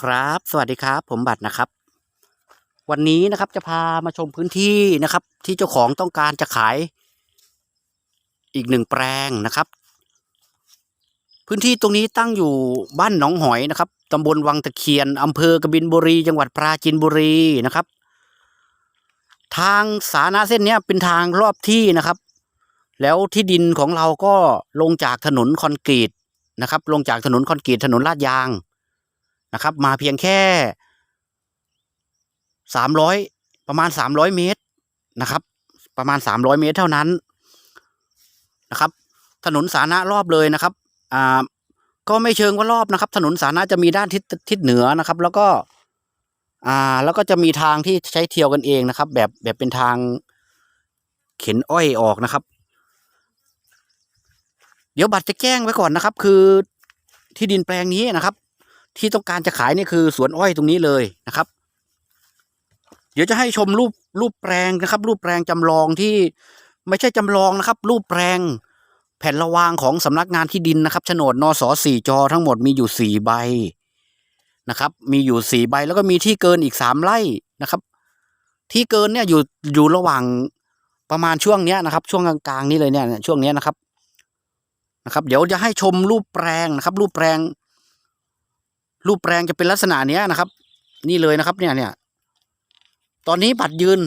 ครับ สวัสดีครับ ผมบัตรนะครับ วันนี้นะครับจะพามาชมพื้นที่นะครับ ที่เจ้าของต้องการจะขาย อีกหนึ่งแปลงนะครับ พื้นที่ตรงนี้ตั้งอยู่บ้านหนองหอยนะครับตำบลวังตะเคียนอำเภอกบินบุรี จังหวัดปราจีนบุรีนะครับ ทางสาธารณะเส้นนี้เป็นทางรอบที่นะครับ แล้วที่ดินของเราก็ลงจากถนนคอนกรีตนะครับ ลงจากถนนคอนกรีตถนนลาดยาง นะครับ มาเพียงแค่สามร้อยประมาณสามร้อยเมตรนะครับ ประมาณสามร้อยเมตรเท่านั้นนะครับ ถนนสาธารณะรอบเลยนะครับอ่าก็ไม่เชิงว่ารอบนะครับ ถนนสาธารณะจะมีด้านทิศทิศเหนือนะครับ แล้วก็อ่าแล้วก็จะมีทางที่ใช้เที่ยวกันเองนะครับ แบบแบบเป็นทางเข็นอ้อยออกนะครับ เดี๋ยวบัตรจะแจ้งไว้ก่อนนะครับ คือที่ดินแปลงนี้นะครับ ที่ต้องการจะขายนี่คือสวนอ้อยตรงนี้เลยนะครับ เดี๋ยวจะให้ชมรูปรูปแปลงนะครับ รูปแปลงจำลองที่ไม่ใช่จำลองนะครับ รูปแปลงแผ่นระวางของสำนักงานที่ดินนะครับโฉนดนสสี่จอทั้งหมดมีอยู่สี่ใบนะครับ มีอยู่สี่ใบแล้วก็มีที่เกินอีกสามไร่นะครับ ที่เกินเนี่ยอยู่อยู่ระหว่างประมาณช่วงเนี้ยนะครับ ช่วงกลางๆนี้เลยเนี่ยช่วงเนี้ยนะครับนะครับ เดี๋ยวจะให้ชมรูปแปลงนะครับ รูปแปลง รูปแปลงจะเป็นลักษณะเนี้ยนะครับ นี่เลยนะครับเนี่ยเนี่ยตอนนี้บัตรยืน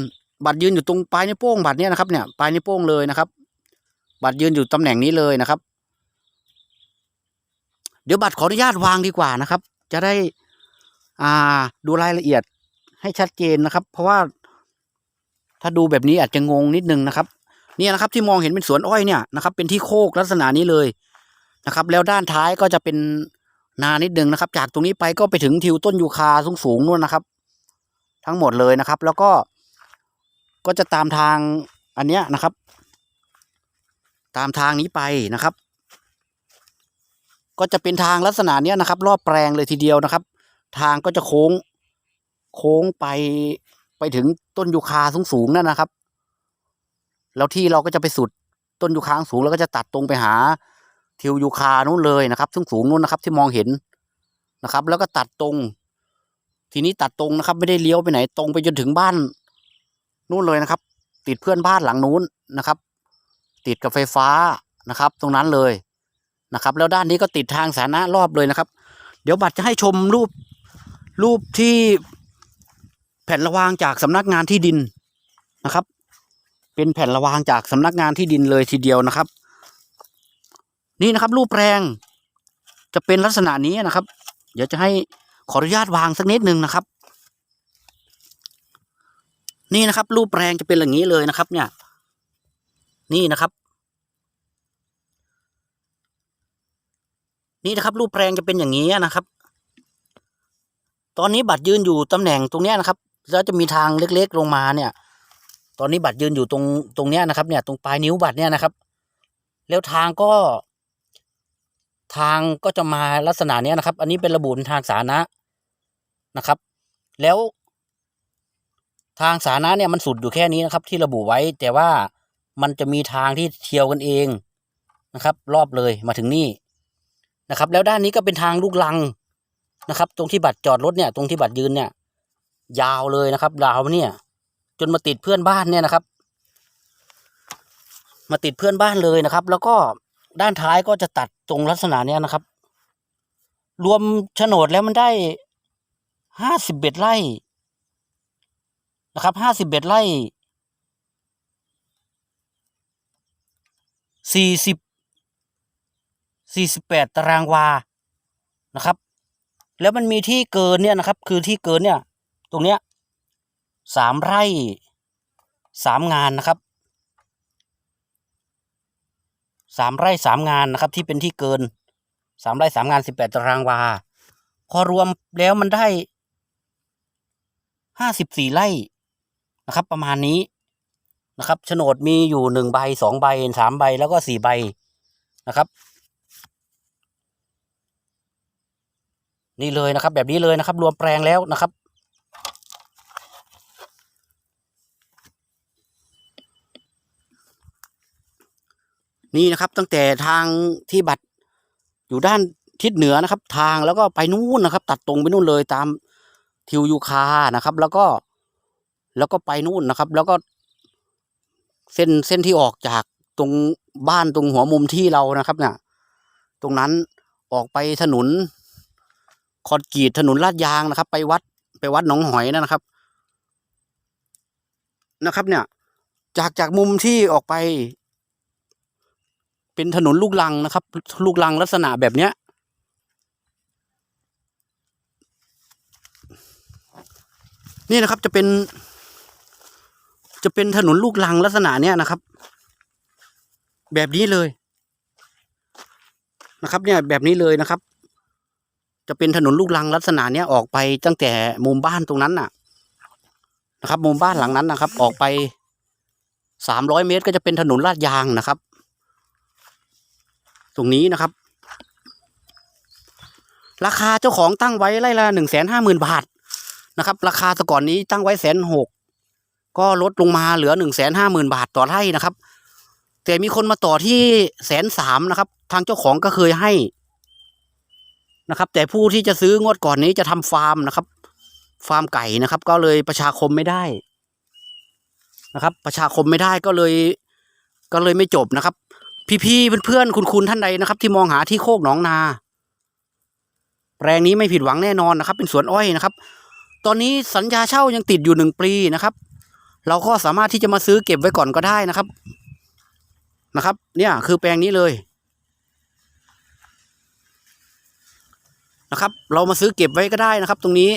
บัตรยืนอยู่ตรงปลายนิ้วโป้งบัตรเนี้ยนะครับเนี่ยปลายนิ้วโป้งเลยนะครับ บัตรยืนอยู่ตำแหน่งนี้เลยนะครับ เดี๋ยวบัตรขออนุญาตวางดีกว่านะครับ จะได้อ่าดูรายละเอียดให้ชัดเจนนะครับ เพราะว่าถ้าดูแบบนี้อาจจะงงนิดนึงนะครับเนี่ยนะครับที่มองเห็นเป็นสวนอ้อยเนี่ยนะครับ เป็นที่โคกลักษณะนี้เลยนะครับ แล้วด้านท้ายก็จะเป็น นานิดนึงนะครับ จากตรงนี้ไปก็ไปถึงทิวต้นยูคาสูงสูงๆนู่นนะครับ ทั้งหมดเลยนะครับ แล้วก็ก็จะตามทางอันเนี้ยนะครับ ตามทางนี้ไปนะครับ ก็จะเป็นทางลักษณะเนี้ยนะครับ รอบแปลงเลยทีเดียวนะครับ ทางก็จะโค้ง โค้งไปไปถึงต้นยูคาสูงสูงๆนั่นนะครับ แล้วที่เราก็จะไปสุดต้นยูคาสูงแล้วก็จะตัดตรงไปหา ทิวยูคานู่นเลยนะครับสูงสูงนู่นนะครับที่มองเห็นนะครับ แล้วก็ตัดตรง ทีนี้ตัดตรงนะครับ ไม่ได้เลี้ยวไปไหนตรงไปจนถึงบ้านนู่นเลยนะครับ ติดเพื่อนบ้านหลังนู้นนะครับ ติดกับไฟฟ้านะครับ ตรงนั้นเลยนะครับ แล้วด้านนี้ก็ติดทางสาธารณะรอบเลยนะครับ เดี๋ยวบัตรจะให้ชมรูปรูปที่แผ่นระวางจากสำนักงานที่ดินนะครับ เป็นแผ่นระวางจากสำนักงานที่ดินเลยทีเดียวนะครับ นี่นะครับ รูปแปลงจะเป็นลักษณะนี้นะครับ เดี๋ยวจะให้ขออนุญาตวางสักนิดหนึ่งนะครับ นี่นะครับ รูปแปลงจะเป็นอย่างนี้เลยนะครับ เนี่ย นี่นะครับ นี่นะครับ รูปแปลงจะเป็นอย่างนี้นะครับ ตอนนี้บัตรยืนอยู่ตำแหน่งตรงเนี้ยนะครับ แล้วจะมีทางเล็กๆลงมาเนี่ย ตอนนี้บัตรยืนอยู่ตรงตรงเนี้ยนะครับ เนี่ยตรงปลายนิ้วบัตรเนี่ยนะครับแล้วทางก็ ทางก็จะมาลักษณะนี้นะครับ อันนี้เป็นระบุทางสาธารณะนะครับ แล้วทางสาธารณะเนี่ยมันสุดอยู่แค่นี้นะครับ ที่ระบุไว้แต่ว่ามันจะมีทางที่เที่ยวกันเองนะครับ รอบเลยมาถึงนี่นะครับ แล้วด้านนี้ก็เป็นทางลูกลังนะครับ ตรงที่บัตรจอดรถเนี่ยตรงที่บัตรยืนเนี่ย ยาวเลยนะครับยาวเนี่ย จนมาติดเพื่อนบ้านเนี่ยนะครับ มาติดเพื่อนบ้านเลยนะครับ แล้วก็ ด้านท้ายก็จะตัดตรงลักษณะเนี้ยนะครับ รวมโฉนดแล้วมันได้ห้าสิบเอ็ดไร่นะครับห้าสิบเอ็ดไร่สี่สิบสี่สิบแปดตารางวานะครับ แล้วมันมีที่เกินเนี่ยนะครับ คือที่เกินเนี่ย ตรงเนี้ยสามไร่สามงานนะครับ สามไร่สามงานนะครับ ที่เป็นที่เกินสามไร่สามงานสิบแปดตารางวา พอรวมแล้วมันได้ห้าสิบสี่ไร่นะครับ ประมาณนี้นะครับโฉนดมีอยู่หนึ่งใบสองใบสามใบแล้วก็สี่ใบนะครับ นี่เลยนะครับ แบบนี้เลยนะครับ รวมแปลงแล้วนะครับ นี่นะครับ ตั้งแต่ทางที่บัตรอยู่ด้านทิศเหนือนะครับ ทางแล้วก็ไปนู่นนะครับ ตัดตรงไปนู่นเลยตามทิวยูคานะครับ แล้วก็แล้วก็ไปนู่นนะครับ แล้วก็เส้นเส้นที่ออกจากตรงบ้านตรงหัวมุมที่เรานะครับเนี่ยตรงนั้นออกไปถนนคอนกรีตถนนลาดยางนะครับ ไปวัดไปวัดหนองหอยนะครับ นะครับ เนี่ย จากจากมุมที่ออกไป เป็นถนนลูกลังนะครับ ลูกลังลักษณะแบบเนี้ย นี่นะครับจะเป็น จะเป็นถนนลูกลังลักษณะเนี้ยนะครับ แบบนี้เลยนะครับ เนี่ยแบบนี้เลยนะครับ จะเป็นถนนลูกลังลักษณะเนี้ยออกไปตั้งแต่มุมบ้านตรงนั้นน่ะ นะครับ มุมบ้านหลังนั้นนะครับ ออกไปสามร้อยเมตรก็จะเป็นถนนลาดยางนะครับ ตรงนี้นะครับ ราคาเจ้าของตั้งไว้ไร่ละหนึ่งแสนห้าหมื่นบาทนะครับ ราคาแต่ก่อนนี้ตั้งไว้แสนหกก็ลดลงมาเหลือหนึ่งแสนห้าหมื่นบาทต่อไร่นะครับ แต่มีคนมาต่อที่แสนสามนะครับ ทางเจ้าของก็เคยให้นะครับ แต่ผู้ที่จะซื้องวดก่อนนี้จะทำฟาร์มนะครับ ฟาร์มไก่นะครับ ก็เลยประชาคมไม่ได้นะครับ ประชาคมไม่ได้ก็เลย ก็เลยไม่จบนะครับ พี่ๆเพื่อนๆคุณๆท่านใดนะครับ ที่มองหาที่โคกหนองนา แปลงนี้ไม่ผิดหวังแน่นอนนะครับ เป็นสวนอ้อยนะครับ ตอนนี้สัญญาเช่ายังติดอยู่หนึ่งปีนะครับ เราก็สามารถที่จะมาซื้อเก็บไว้ก่อนก็ได้นะครับนะครับ เนี่ยคือแปลงนี้เลยนะครับ เรามาซื้อเก็บไว้ก็ได้นะครับ ตรงนี้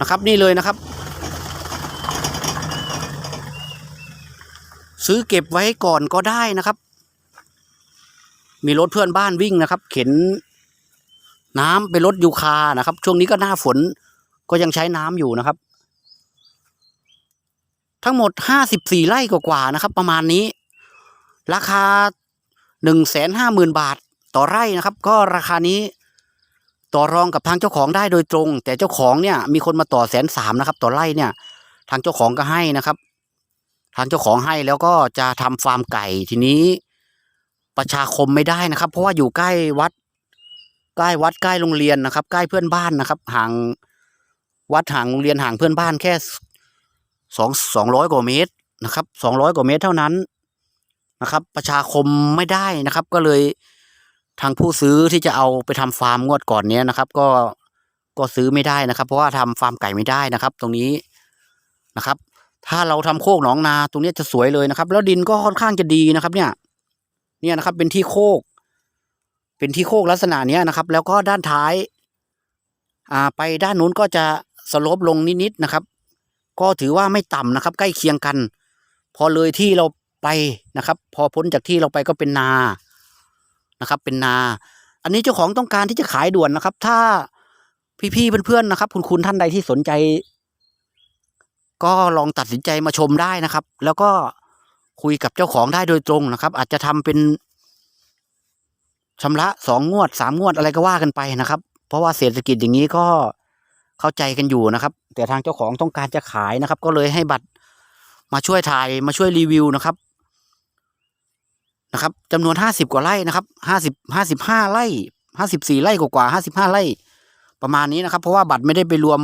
นะครับ นี่เลยนะครับ ซื้อเก็บไว้ก่อนก็ได้นะครับ มีรถเพื่อนบ้านวิ่งนะครับ เข็นน้ำเป็นรถยูคานะครับ ช่วงนี้ก็หน้าฝนก็ยังใช้น้ำอยู่นะครับ ทั้งหมดห้าสิบสี่ไร่กว่าๆนะครับ ประมาณนี้ ราคาหนึ่งแสนห้าหมื่นบาทต่อไร่นะครับ ก็ราคานี้ต่อรองกับทางเจ้าของได้โดยตรง แต่เจ้าของเนี่ยมีคนมาต่อแสนสามนะครับ ต่อไร่เนี่ย ทางเจ้าของก็ให้นะครับ ทางเจ้าของให้แล้วก็จะทำฟาร์มไก่ทีนี้ ประชาคมไม่ได้นะครับ เพราะว่าอยู่ใกล้วัด ใกล้วัดใกล้โรงเรียนนะครับ ใกล้เพื่อนบ้านนะครับ ห่างวัดห่างโรงเรียนห่างเพื่อนบ้านแค่สองสองร้อยกว่าเมตรนะครับสองร้อยกว่าเมตรเท่านั้นนะครับ ประชาคมไม่ได้นะครับ ก็เลยทางผู้ซื้อที่จะเอาไปทำฟาร์มงวดก่อนเนี้ยนะครับ ก็ก็ซื้อไม่ได้นะครับ เพราะว่าทำฟาร์มไก่ไม่ได้นะครับ ตรงนี้นะครับ ถ้าเราทำโคกหนองนาตรงนี้จะสวยเลยนะครับ แล้วดินก็ค่อนข้างจะดีนะครับ เนี่ย เนี่ยนะครับ เป็นที่โคก เป็นที่โคกลักษณะเนี้ยนะครับ แล้วก็ด้านท้าย อ่า ไปด้านนู้นก็จะสลปลงนิดๆนะครับ ก็ถือว่าไม่ต่ำนะครับ ใกล้เคียงกัน พอเลยที่เราไปนะครับ พอพ้นจากที่เราไปก็เป็นนานะครับ เป็นนา อันนี้เจ้าของต้องการที่จะขายด่วนนะครับ ถ้าพี่ๆเพื่อนๆนะครับ คุณคุณท่านใดที่สนใจ ก็ลองตัดสินใจมาชมได้นะครับ แล้วก็คุยกับเจ้าของได้โดยตรงนะครับ อาจจะทำเป็นชำระสองงวดสามงวดอะไรก็ว่ากันไปนะครับ เพราะว่าเศรษฐกิจอย่างนี้ก็เข้าใจกันอยู่นะครับ แต่ทางเจ้าของต้องการจะขายนะครับ ก็เลยให้บัตรมาช่วยถ่ายมาช่วยรีวิวนะครับนะครับจำนวนห้าสิบกว่าไร่นะครับห้าสิบห้าสิบห้าไร่ห้าสิบสี่ไร่กว่าห้าสิบห้าไร่ ประมาณนี้นะครับ เพราะว่าบัตรไม่ได้ไปรวม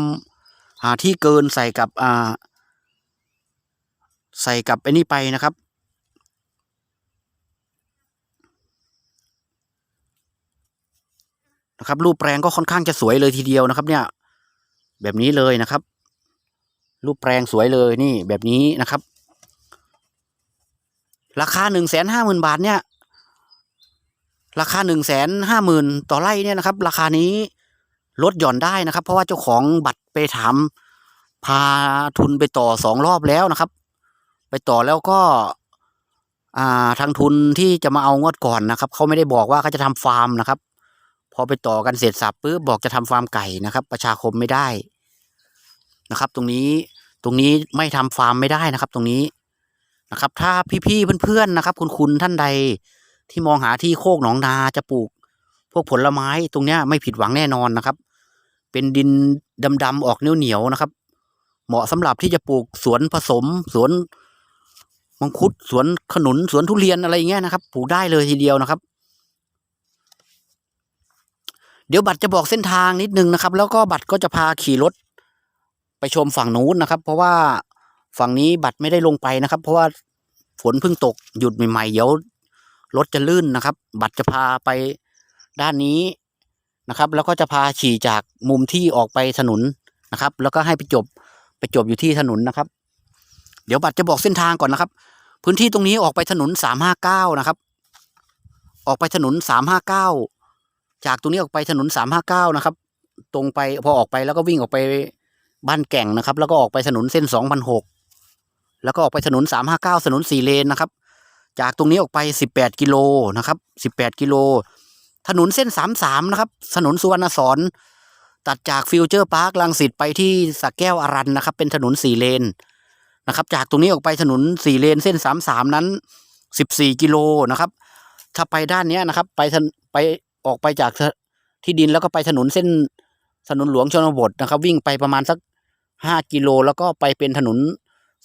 อ่าที่เกินใส่กับอ่า ใส่กับไอ้นี่ไปนะครับ นะครับรูปแปลงก็ค่อนข้างจะสวยเลยทีเดียวนะครับ เนี่ย แบบนี้เลยนะครับ รูปแปลงสวยเลยนี่แบบนี้นะครับ ราคาหนึ่งแสนห้าหมื่นบาทเนี่ยราคาหนึ่งแสนห้าหมื่นต่อไร่เนี่ยนะครับ ราคานี้ลดหย่อนได้นะครับ เพราะว่าเจ้าของบัตรไปถามพาทุนไปต่อสองรอบแล้วนะครับ ไปต่อแล้วก็อ่าทางทุนที่จะมาเอางวดก่อนนะครับเขาไม่ได้บอกว่าเขาจะทำฟาร์มนะครับ พอไปต่อกันเสร็จสับปุ๊บบอกจะทำฟาร์มไก่นะครับ ประชาคมไม่ได้นะครับ ตรงนี้ตรงนี้ไม่ทำฟาร์มไม่ได้นะครับ ตรงนี้นะครับ ถ้าพี่ๆเพื่อนๆนะครับ คุณคุณท่านใดที่มองหาที่โคกหนองนาจะปลูก พวกผลไม้ตรงเนี้ยไม่ผิดหวังแน่นอนนะครับ เป็นดินดำๆออกเหนียวๆนะครับ เหมาะสำหรับที่จะปลูกสวนผสมสวน มังคุดสวนขนุนสวนทุเรียนอะไรเงี้ยนะครับปลูกได้เลยทีเดียวนะครับ เดี๋ยวบัตรจะบอกเส้นทางนิดนึงนะครับ แล้วก็บัตรก็จะพาขี่รถ ไปชมฝั่งนู้นนะครับ เพราะว่าฝั่งนี้บัตรไม่ได้ลงไปนะครับ เพราะว่าฝนเพิ่งตกหยุดใหม่ๆเดี๋ยวรถจะลื่นนะครับ บัตรจะพาไปด้านนี้นะครับ แล้วก็จะพาขี่จากมุมที่ออกไปถนนนะครับ แล้วก็ให้ไปจบไปจบอยู่ที่ถนนนะครับ เดี๋ยวบัตรจะบอกเส้นทางก่อนนะครับ พื้นที่ตรงนี้ออกไปถนนสามห้าเก้านะครับ ออกไปถนนสามห้าเก้าจากตรงนี้ออกไปถนนสามห้าเก้านะครับ ตรงไปพอออกไปแล้วก็วิ่งออกไปบ้านแก่งนะครับ แล้วก็ออกไปถนนเส้นสองพันหกแล้วก็ออกไปถนนสามห้าเก้าถนนสี่เลนนะครับ จากตรงนี้ออกไปสิบแปดกิโลนะครับสิบแปดกิโลถนนเส้นสามสามนะครับ ถนนสุวรรณสอนตัดจากฟิวเจอร์พาร์คลังสิตไปที่สักแก้วอารันนะครับ เป็นถนนสี่เลน นะครับ จากตรงนี้ออกไปถนนสี่เลนเส้นสามสามนั้นสิบสี่กิโลนะครับ ถ้าไปด้านเนี้ยนะครับ ไปไปออกไปจากที่ดินแล้วก็ไปถนนเส้นถนนหลวงชนบทนะครับ วิ่งไปประมาณสักห้ากิโลแล้วก็ไปเป็นถนน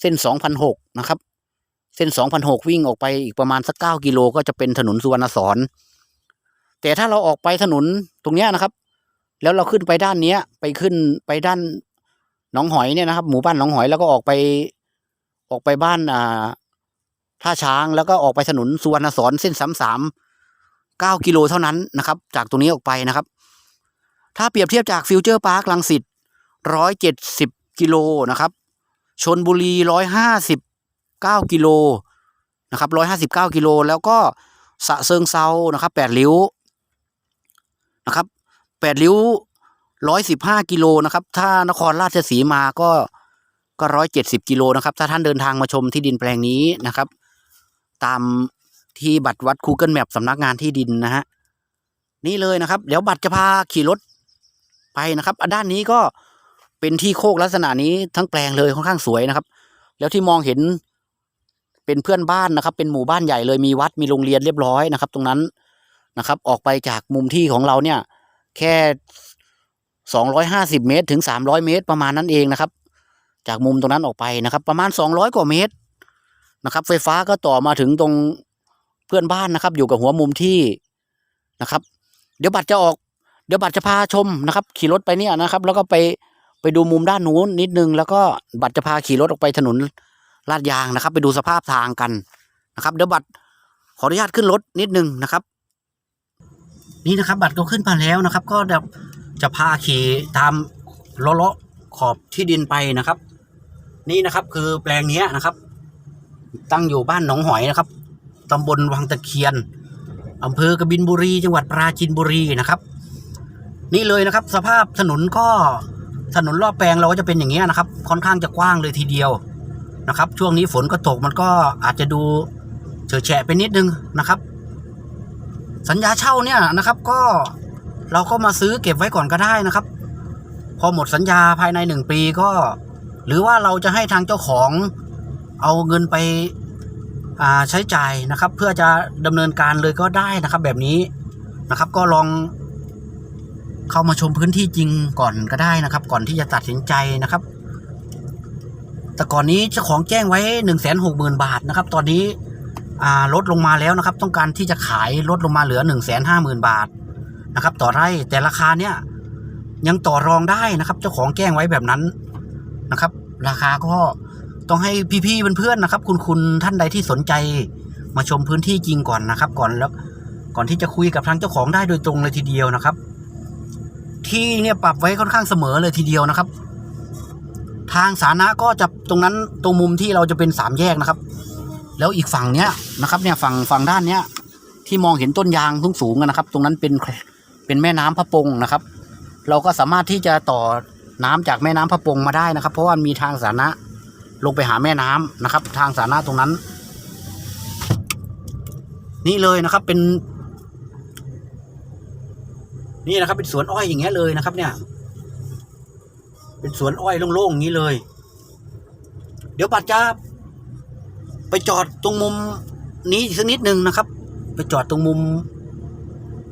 เส้นสองพันหกนะครับ เส้นสองพันหกวิ่งออกไปอีกประมาณสักเก้ากิโลก็จะเป็นถนนสุวรรณสอนแต่ถ้าเราออกไปถนนตรงเนี้ยนะครับ แล้วเราขึ้นไปด้านเนี้ย ไปขึ้นไปด้านหนองหอยเนี่ยนะครับ หมู่บ้านหนองหอยแล้วก็ออกไป ออกไปบ้านอ่าท่าช้างแล้วก็ออกไปถนนสุวรรณสอนเส้นสามสามเก้ากิโลเท่านั้นนะครับ จากตรงนี้ออกไปนะครับ ถ้าเปรียบเทียบจากฟิวเจอร์พาร์คลังสิตร้อยเจ็ดสิบกิโลนะครับชนบุรีร้อยห้าสิบเก้ากิโลนะครับร้อยห้าสิบเก้ากิโลแล้วก็สะเซิงเซานะครับแปดริ้วนะครับแปดริ้วร้อยสิบห้ากิโลนะครับ ถ้านครราชสีมาก็ ก็ร้อยเจ็ดสิบกิโลนะครับ ถ้าท่านเดินทางมาชมที่ดินแปลงนี้นะครับ ตามที่บัตรวัด Google Map สำนักงานที่ดินนะฮะนี่เลยนะครับ เดี๋ยวบัตรจะพาขี่รถไปนะครับอะด้านนี้ก็เป็นที่โคกลักษณะนี้ทั้งแปลงเลยค่อนข้างสวยนะครับ แล้วที่มองเห็นเป็นเพื่อนบ้านนะครับ เป็นหมู่บ้านใหญ่เลยมีวัดมีโรงเรียนเรียบร้อยนะครับ ตรงนั้นนะครับ ออกไปจากมุมที่ของเราเนี่ย แค่สองร้อยห้าสิบเมตร ถึงสามร้อยเมตรประมาณนั้นเองนะครับ จากมุมตรงนั้นออกไปนะครับ ประมาณสองร้อยกว่าเมตรนะครับ ไฟฟ้าก็ต่อมาถึงตรงเพื่อนบ้านนะครับ อยู่กับหัวมุมที่นะครับ เดี๋ยวบัตรจะออก เดี๋ยวบัตรจะพาชมนะครับ ขี่รถไปเนี่ยนะครับ แล้วก็ไปไปดูมุมด้านนู้นนิดนึง แล้วก็บัตรจะพาขี่รถออกไปถนนลาดยางนะครับ ไปดูสภาพทางกันนะครับ เดี๋ยวบัตรขออนุญาตขึ้นรถนิดนึงนะครับ นี่นะครับ บัตรก็ขึ้นมาแล้วนะครับ ก็จะจะพาขี่ตามเลาะขอบที่ดินไปนะครับ นี่นะครับ คือแปลงเนี้ยนะครับ ตั้งอยู่บ้านหนองหอยนะครับตำบลวังตะเคียนอำเภอกบินบุรี จังหวัดปราจีนบุรีนะครับ นี่เลยนะครับ สภาพถนนก็ถนนรอบแปลงเราก็จะเป็นอย่างเงี้ยนะครับ ค่อนข้างจะกว้างเลยทีเดียวนะครับ ช่วงนี้ฝนก็ตกมันก็อาจจะดูเฉอะแฉะไปนิดนึงนะครับ สัญญาเช่าเนี่ยนะครับ ก็เราก็มาซื้อเก็บไว้ก่อนก็ได้นะครับ พอหมดสัญญาภายในหนึ่งปีก็ หรือว่าเราจะให้ทางเจ้าของเอาเงินไปใช้จ่ายนะครับ เพื่อจะดำเนินการเลยก็ได้นะครับ แบบนี้นะครับ ก็ลองเข้ามาชมพื้นที่จริงก่อนก็ได้นะครับ ก่อนที่จะตัดสินใจนะครับ แต่ก่อนนี้เจ้าของแจ้งไว้หนึ่งแสนหกหมื่นบาทนะครับ ตอนนี้ลดลงมาแล้วนะครับ ต้องการที่จะขายลดลงมาเหลือหนึ่งแสนห้าหมื่นบาทนะครับ ต่อไร่แต่ราคาเนี้ยยังต่อรองได้นะครับ เจ้าของแจ้งไว้แบบนั้น นะครับ ราคาก็ต้องให้พี่ๆเพื่อนๆนะครับ คุณคุณท่านใดที่สนใจมาชมพื้นที่จริงก่อนนะครับ ก่อนแล้วก่อนที่จะคุยกับทางเจ้าของได้โดยตรงเลยทีเดียวนะครับ ที่เนี่ยปรับไว้ค่อนข้างเสมอเลยทีเดียวนะครับ ทางสาธารณะก็จะตรงนั้นตรงมุมที่เราจะเป็นสามแยกนะครับ แล้วอีกฝั่งเนี้ยนะครับ เนี่ยฝั่งฝั่งด้านเนี้ยที่มองเห็นต้นยางสูงสูงๆนะครับ ตรงนั้นเป็นเป็นแม่น้ำพระปงนะครับ เราก็สามารถที่จะต่อ น้ำจากแม่น้ำพระปงมาได้นะครับ เพราะว่ามีทางสาธารณะลงไปหาแม่น้ำนะครับ ทางสาธารณะตรงนั้น นี่เลยนะครับเป็น นี่นะครับ เป็นสวนอ้อยอย่างเงี้ยเลยนะครับ เนี่ย เป็นสวนอ้อยโล่งๆอย่างนี้เลย เดี๋ยวบัตรจะไปจอดตรงมุมนี้สักนิดนึงนะครับ ไปจอดตรงมุม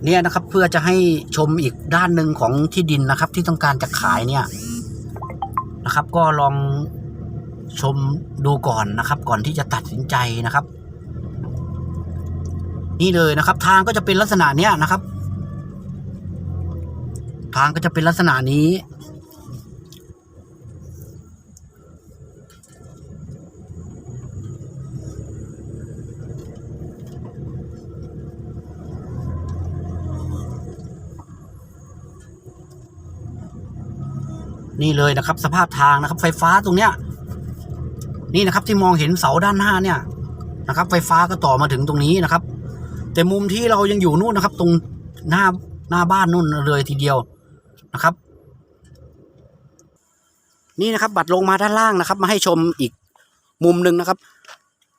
เนี่ยนะครับเพื่อจะให้ชมอีกด้านหนึ่งของที่ดินนะครับ ที่ต้องการจะขายเนี่ยนะครับ ก็ลองชมดูก่อนนะครับ ก่อนที่จะตัดสินใจนะครับ นี่เลยนะครับ ทางก็จะเป็นลักษณะเนี้ยนะครับ ทางก็จะเป็นลักษณะนี้ นี่เลยนะครับ สภาพทางนะครับ ไฟฟ้าตรงเนี้ย นี่นะครับที่มองเห็นเสาด้านหน้าเนี่ยนะครับ ไฟฟ้าก็ต่อมาถึงตรงนี้นะครับ แต่มุมที่เรายังอยู่นู่นนะครับ ตรงหน้าหน้าบ้านนู่นเลยทีเดียวนะครับ นี่นะครับ บัตรลงมาด้านล่างนะครับ มาให้ชมอีกมุมหนึ่งนะครับ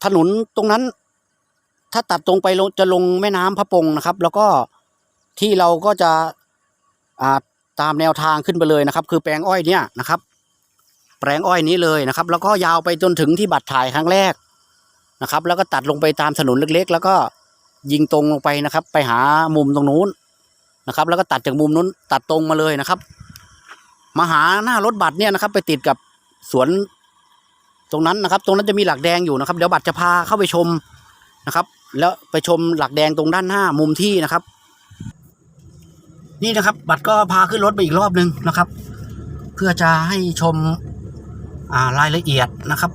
ถนนตรงนั้น ถ้าตัดตรงไปจะลงแม่น้ำพระปงนะครับ แล้วก็ที่เราก็จะอ่า ตามแนวทางขึ้นไปเลยนะครับ คือแปลงอ้อยเนี่ยนะครับ แปลงอ้อยนี้เลยนะครับ แล้วก็ยาวไปจนถึงที่บัตรถ่ายครั้งแรกนะครับ แล้วก็ตัดลงไปตามถนนเล็ก ๆ แล้วก็ยิงตรงลงไปนะครับ ไปหามุมตรงนู้นนะครับ แล้วก็ตัดจากมุมนู้นตัดตรงมาเลยนะครับ มาหาหน้ารถบัตรเนี่ยนะครับ ไปติดกับสวนตรงนั้นนะครับ ตรงนั้นจะมีหลักแดงอยู่นะครับ เดี๋ยวบัตรจะพาเข้าไปชมนะครับ แล้วไปชมหลักแดงตรงด้านหน้ามุมที่นะครับ นี่นะครับ บัตรก็พาขึ้นรถไปอีกรอบนึงนะครับ เพื่อจะให้ชมารายละเอียดนะครับ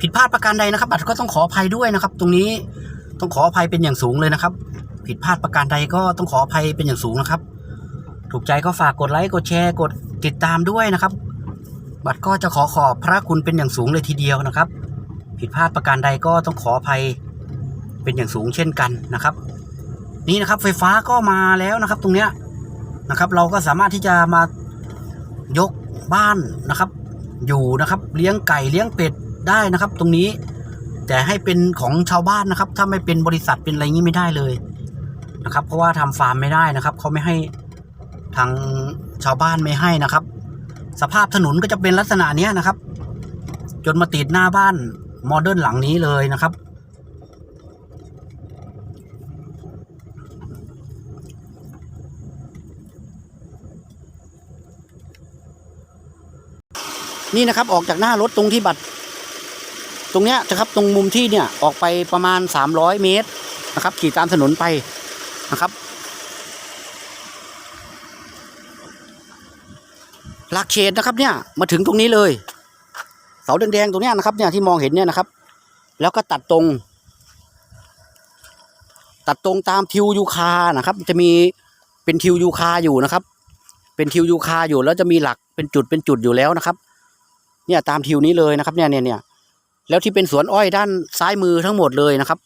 ผิดพลาดประการใดนะครับ บัตรก็ต้องขออภัยด้วยนะครับ ตรงนี้ต้องขออภัยเป็นอย่างสูงเลยนะครับ ผิดพลาดประการใดก็ต้องขออภัยเป็นอย่างสูงนะครับ ถูกใจก็ฝากกดไลค์กดแชร์กดติดตามด้วยนะครับ บัตรก็จะขอขอบพระคุณเป็นอย่างสูงเลยทีเดียวนะครับ ผิดพลาดประการใดก็ต้องขออภัยเป็นอย่างสูงเช่นกันนะครับ นี่นะครับ ไฟฟ้าก็มาแล้วนะครับ ตรงเนี้ย นะครับ เราก็สามารถที่จะมายกบ้านนะครับ อยู่นะครับ เลี้ยงไก่เลี้ยงเป็ดได้นะครับ ตรงนี้ แต่ให้เป็นของชาวบ้านนะครับ ถ้าไม่เป็นบริษัทเป็นอะไรงี้ไม่ได้เลยนะครับ เพราะว่าทำฟาร์มไม่ได้นะครับเขาไม่ให้ทางชาวบ้านไม่ให้นะครับ สภาพถนนก็จะเป็นลักษณะเนี้ยนะครับ จนมาติดหน้าบ้านโมเดิร์นหลังนี้เลยนะครับ นี่นะครับออกจากหน้ารถตรงที่บัตร ตรงเนี้ยนะครับตรงมุมที่เนี่ยออกไปประมาณสามร้อยเมตรนะครับขี่ตามถนนไปนะครับหลักเขตนะครับเนี่ยมาถึงตรงนี้เลย เสาแดงๆตรงเนี้ยนะครับเนี่ยที่มองเห็นเนี่ยนะครับ แล้วก็ตัดตรง ตัดตรงตามทิวยูคานะครับ จะมีเป็นทิวยูคาอยู่นะครับ เป็นทิวยูคาอยู่แล้วจะมีหลักเป็นจุดเป็นจุดอยู่แล้วนะครับ เนี่ยตามทิวนี้เลยนะครับเนี่ยเนี่ยเนี่ยแล้วที่เป็นสวนอ้อยด้านซ้ายมือทั้งหมดเลยนะครับ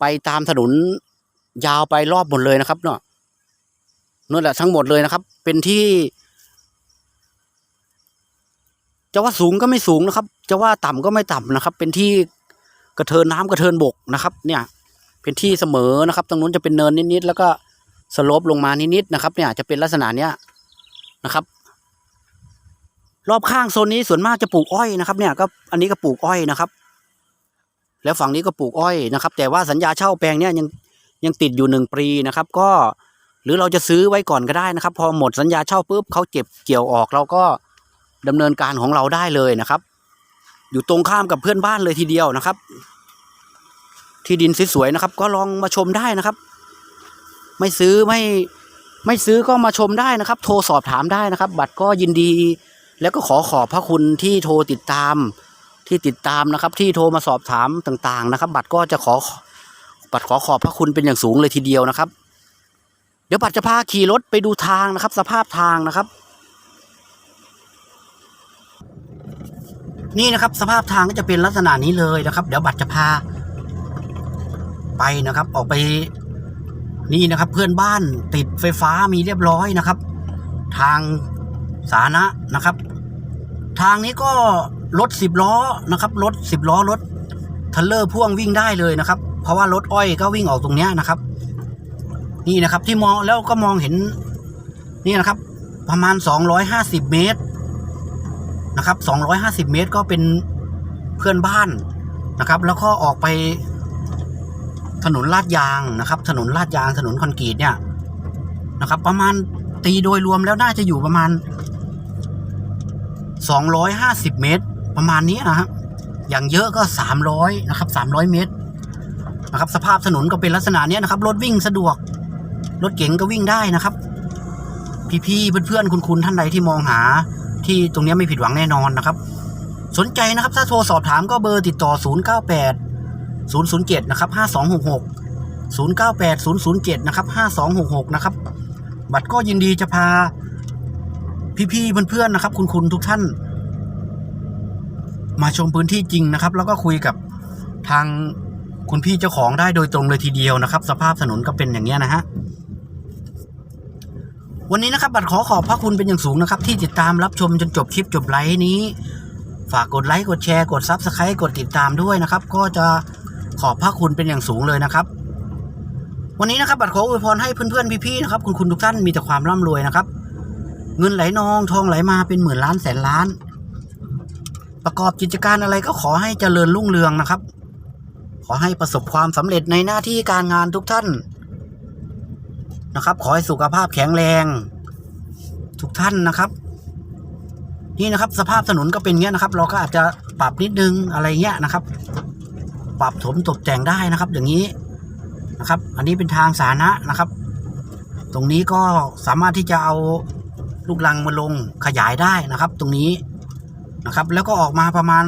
ไปตามถนนยาวไปรอบหมดเลยนะครับเนาะนั่นแหละทั้งหมดเลยนะครับ เป็นที่จะว่าสูงก็ไม่สูงนะครับ จะว่าต่ำก็ไม่ต่ำนะครับ เป็นที่กระเทินน้ำกระเทินบกนะครับ เนี่ย เป็นที่เสมอนะครับ ตรงนู้นจะเป็นเนินนิดๆแล้วก็สโลปลงมานิดๆนะครับ เนี่ยจะเป็นลักษณะเนี้ยนะครับ รอบข้างโซนนี้ส่วนมากจะปลูกอ้อยนะครับ เนี่ยก็อันนี้ก็ปลูกอ้อยนะครับ แล้วฝั่งนี้ก็ปลูกอ้อยนะครับ แต่ว่าสัญญาเช่าแปลงเนี่ยยังยังติดอยู่หนึ่งปีนะครับ ก็หรือเราจะซื้อไว้ก่อนก็ได้นะครับ พอหมดสัญญาเช่าปุ๊บเขาเก็บเกี่ยวออกเราก็ดำเนินการของเราได้เลยนะครับ อยู่ตรงข้ามกับเพื่อนบ้านเลยทีเดียวนะครับ ที่ดินสวยๆนะครับ ก็ลองมาชมได้นะครับ ไม่ซื้อไม่ไม่ซื้อก็มาชมได้นะครับ โทรสอบถามได้นะครับ บัตรก็ยินดี แล้วก็ขอขอบพระคุณที่โทรติดตามที่ติดตามนะครับ ที่โทรมาสอบถามต่างๆนะครับ บัตรก็จะขอบัตรขอขอบพระคุณเป็นอย่างสูงเลยทีเดียวนะครับ เดี๋ยวบัตรจะพาขี่รถไปดูทางนะครับ สภาพทางนะครับ นี่นะครับสภาพทางก็จะเป็นลักษณะนี้เลยนะครับ เดี๋ยวบัตรจะพา ไปนะครับ ออกไปนี่นะครับ เพื่อนบ้านติดไฟฟ้ามีเรียบร้อยนะครับ ทางสาธารณะนะครับ ทางนี้ก็รถสิบล้อนะครับรถสิบล้อรถทรลเลอร์พ่วงวิ่งได้เลยนะครับ เพราะว่ารถอ้อยก็วิ่งออกตรงเนี้ยนะครับ นี่นะครับที่มองแล้วก็มองเห็นนี่นะครับ ประมาณสองร้อยห้าสิบเมตรนะครับสองร้อยห้าสิบเมตรก็เป็นเพื่อนบ้านนะครับ แล้วก็ออกไปถนนลาดยางนะครับ ถนนลาดยางถนนคอนกรีตเนี่ยนะครับ ประมาณตีโดยรวมแล้วน่าจะอยู่ประมาณ 250 เมตร ประมาณนี้นะครับอย่างเยอะก็ 300 นะครับ 300 เมตรนะครับ สภาพถนนก็เป็นลักษณะนี้นะครับ รถวิ่งสะดวก รถเก๋งก็วิ่งได้นะครับพพี่ๆเพื่อนๆคุณคุณท่านใดที่มองหา ที่ตรงนี้ไม่ผิดหวังแน่นอนนะครับ สนใจนะครับ ถ้าโทรสอบถามก็เบอร์ติดต่อ 098 007 นะครับ 5266 098 007 นะครับ 5266 นะครับ บัตรก็ยินดีจะพา พี่ๆเพื่อนๆนะครับ คุณคุณทุกท่าน มาชมพื้นที่จริงนะครับ แล้วก็คุยกับทางคุณพี่เจ้าของได้โดยตรงเลยทีเดียวนะครับ สภาพถนนก็เป็นอย่างเงี้นะฮะวันนี้นะครับ บัตรขอขอบพระคุณเป็นอย่างสูงนะครับ ที่ติดตามรับชมจนจบคลิปจบไลฟ์นี้ ฝากกดไลค์กดแชร์กดซับสไครต์กดติดตามด้วยนะครับ ก็จะขอบพระคุณเป็นอย่างสูงเลยนะครับ วันนี้นะครับ บัตรขออวยพรให้เพื่อนๆพี่ๆนะครับ คุณคุณทุกท่านมีแต่ความร่ำรวยนะครับ เงินไหลนองทองไหลมาเป็นหมื่นล้านแสนล้าน ประกอบกิจการอะไรก็ขอให้เจริญรุ่งเรืองนะครับ ขอให้ประสบความสำเร็จในหน้าที่การงานทุกท่านนะครับ ขอให้สุขภาพแข็งแรง ทุกท่านนะครับ นี่นะครับ สภาพถนนก็เป็นเงี้ยนะครับ เราก็อาจจะปรับนิดนึงอะไรเงี้ยนะครับ ปรับถมตกแต่งได้นะครับ อย่างนี้นะครับ อันนี้เป็นทางสาธารณะนะครับ ตรงนี้ก็สามารถที่จะเอา ลูกลังมาลงขยายได้นะครับ ตรงนี้นะครับ แล้วก็ออกมาประมาณ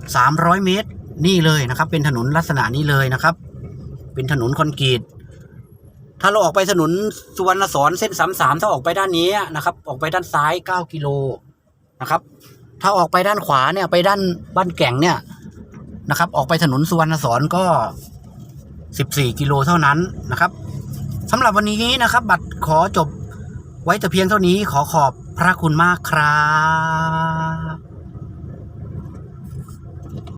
300 เมตรนี่เลยนะครับ เป็นถนนลักษณะนี้เลยนะครับ เป็นถนนคอนกรีตถ้าเราออกไปถนนสุวรรณสอนเส้นสามสามถ้าออกไปด้านนี้นะครับ ออกไปด้านซ้ายเก้ากิโลนะครับ ถ้าออกไปด้านขวาเนี่ยไปด้านบ้านแก่งเนี่ยนะครับ ออกไปถนนสุวรรณสอนก็สิบสี่กิโลเท่านั้นนะครับสำหรับวันนี้นะครับ บัตรขอจบ ไว้แต่เพียงเท่านี้ขอขอบพระคุณมากครับ